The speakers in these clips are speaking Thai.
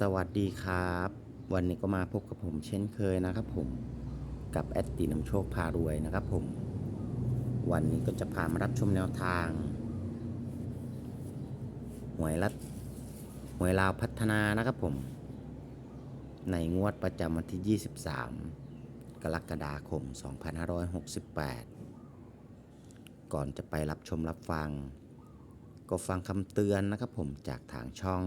สวัสดีครับ วันนี้ก็มาพบกับผมเช่นเคยนะครับผมกับแอดตีนำโชคพารวยนะครับผม วันนี้ก็จะพามารับชมแนวทาง หวยรัฐหวยลาวพัฒนานะครับผม ในงวดประจำวันที่ 23 กรกฎาคม 2568 ก่อนจะไปรับชมรับฟัง ก็ฟังคำเตือนนะครับผมจากทางช่อง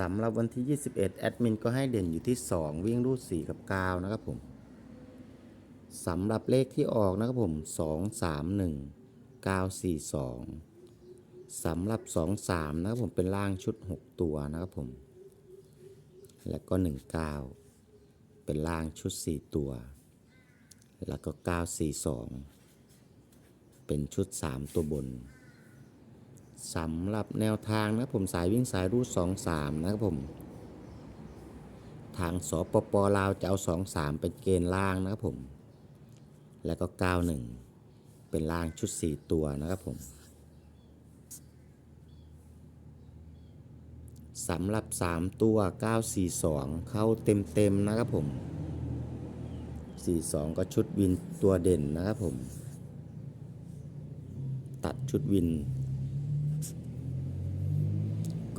สำหรับวันที่ 21 แอดมินก็ให้เด่นอยู่ที่ 2 วิ่งรูด 4 กับ 9 นะครับผมสำหรับเลขที่ออกนะครับผม 2 3 1 9 4 2สำหรับ 2 3 นะครับผมเป็นล่างชุด 6 ตัวนะครับผม และก็ 1 9 เป็นล่างชุด 4 ตัว แล้วก็ 9 4 2 เป็นชุด 3 ตัวบน สำหรับแนวทางนะผมสายวิ่งสายรูด2 3นะครับผม ทางสปปลาวจะเอา2 3เป็นเกณฑ์ล่างนะครับผม แล้วก็9 1เป็นล่างชุด4ตัวนะครับผมสำหรับ 3 ตัว 942 เข้าเต็มๆนะครับผม 42 ก็ชุดวินตัวเด่นนะครับผม ตัดชุดวิน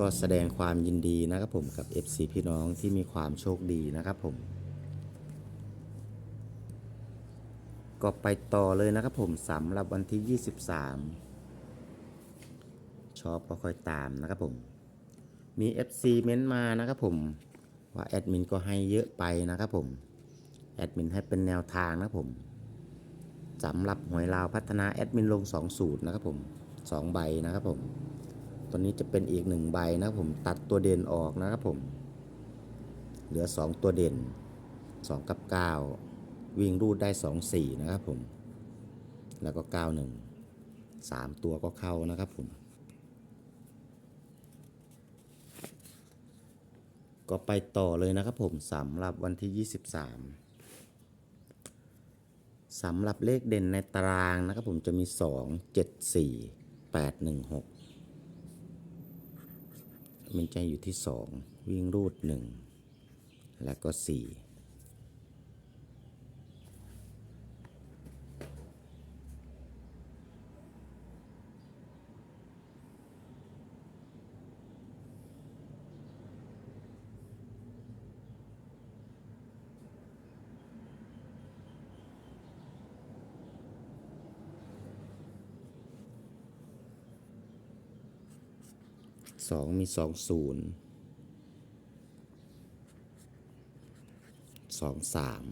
ก็แสดงความยินดีนะครับผมกับ FC พี่น้องที่มีความโชคดีนะครับผม ก็ไปต่อเลยนะครับผมสำหรับวันที่ 23 ชอบก็ค่อยตามนะครับผม มี FC เม้นต์มานะครับผม ว่าแอดมินก็ให้เยอะไปนะครับผม แอดมินให้เป็นแนวทางนะครับผมสำหรับหวยลาวพัฒนาแอดมินลง 2 สูตรนะครับผม 2 ใบนะครับผม ตัวนี้จะเป็นอีกหนึ่งใบนะครับผมตัดตัวเด่นออกนะครับผม เหลือ 2 ตัวเด่น 2 กับ 9 วิ่งรูดได้ 2 4 นะครับผม แล้วก็ 9 1 3 ตัวก็เข้านะครับผม ก็ไปต่อเลยนะครับผมสำหรับวันที่ 23สำหรับเลขเด่นในตารางนะครับผมจะมี 2 7 4 8 1 6 มันจะอยู่ที่ 2 วิ่งรูด 1 แล้วก็ 4 สองมีสองศูนย์สองสาม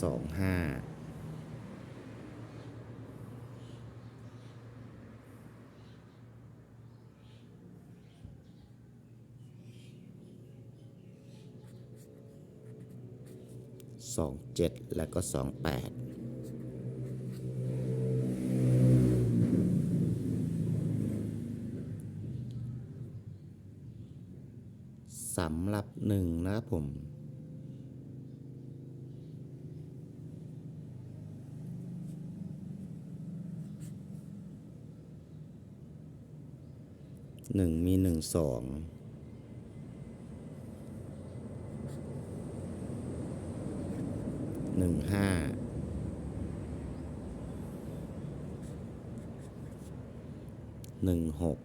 สองห้าสองเจ็ดแล้วก็สองแปด สำหรับหนึ่งนะครับผม หนึ่งมีหนึ่งสองหนึ่งห้าหนึ่งหก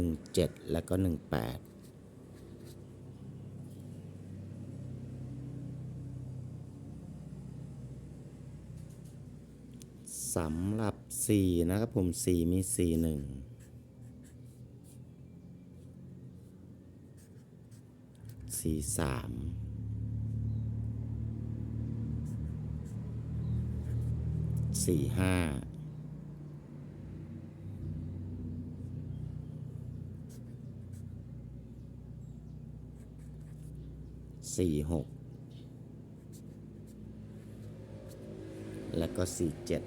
17 แล้วก็ 18สำหรับ 4 นะครับผม 4 มี 4 1 4ห้า สี่หกแล้วก็สี่เจ็ด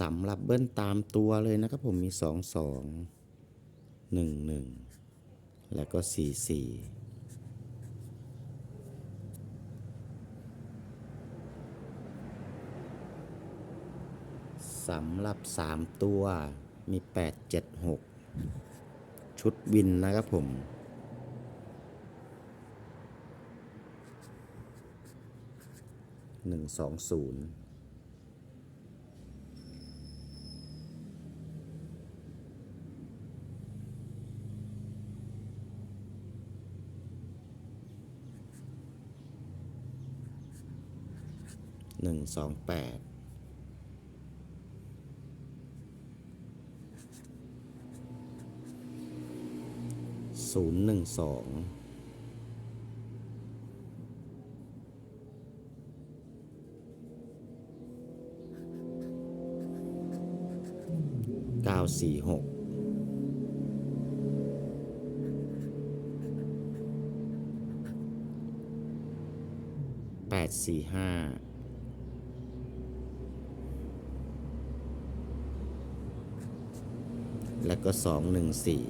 สำหรับเบิ้ลตามตัวเลยนะครับผมมีสองสองหนึ่งหนึ่งแล้วก็สี่สี่ สำหรับสามตัวมีแปดเจ็ดหกชุดวินนะครับผม หนึ่งสองศูนย์หนึ่งสองแปด ศูนย์หนึ่งสองเก้าสี่หกแปดสี่ห้าแล้วก็สองหนึ่งสี่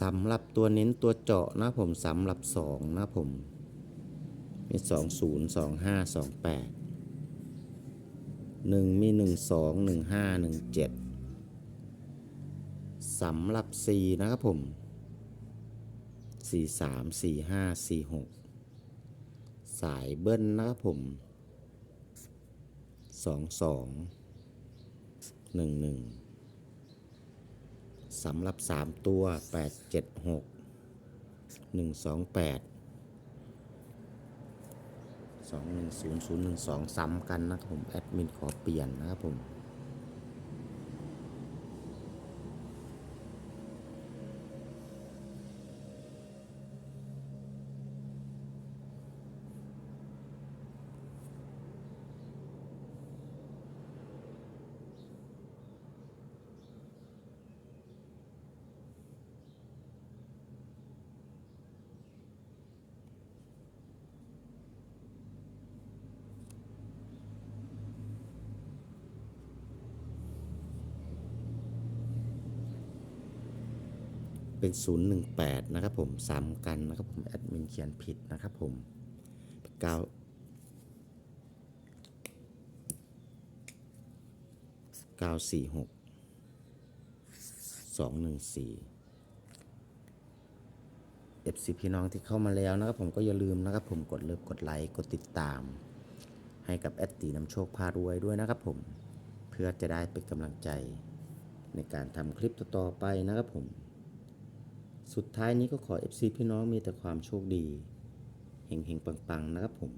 สำหรับตัวเน้นตัวเจาะนะผมสำหรับสองนะผมมีสองศูนย์สองห้าสองแปดหนึ่งมีหนึ่งสองหนึ่งห้าหนึ่งเจ็ดสำหรับสี่นะครับผมสี่สามสี่ห้าซีหกสายเบิ้ลนะครับผมสองสองหนึ่งหนึ่ง สำหรับ 3 ตัว 8 7 6 1 2 8 2 1 0 0 1 2 ซ้ำกันนะครับผม แอดมินขอเปลี่ยนนะครับผม เป็น 018 นะครับผมซ้ำกันนะครับผมแอดมินเขียนผิดนะครับผมเก้าเก้าสี่หกสองหนึ่งสี่เอฟซีพี่น้องที่เข้ามาแล้วนะครับผมก็อย่าลืมนะครับผมกดเลิฟกดไลค์กดติดตาม ให้กับแอดตีน้ำโชคพารวยด้วยนะครับผมเพื่อจะได้เป็นกำลังใจในการทำคลิปต่อๆไปนะครับผม สุดท้ายนี้ก็ขอ FC พี่น้องมีแต่ความโชคดีเฮงๆ ปัง ๆ นะครับผม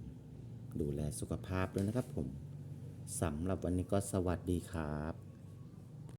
ดูแลสุขภาพด้วยนะครับผมสำหรับวันนี้ก็สวัสดีครับ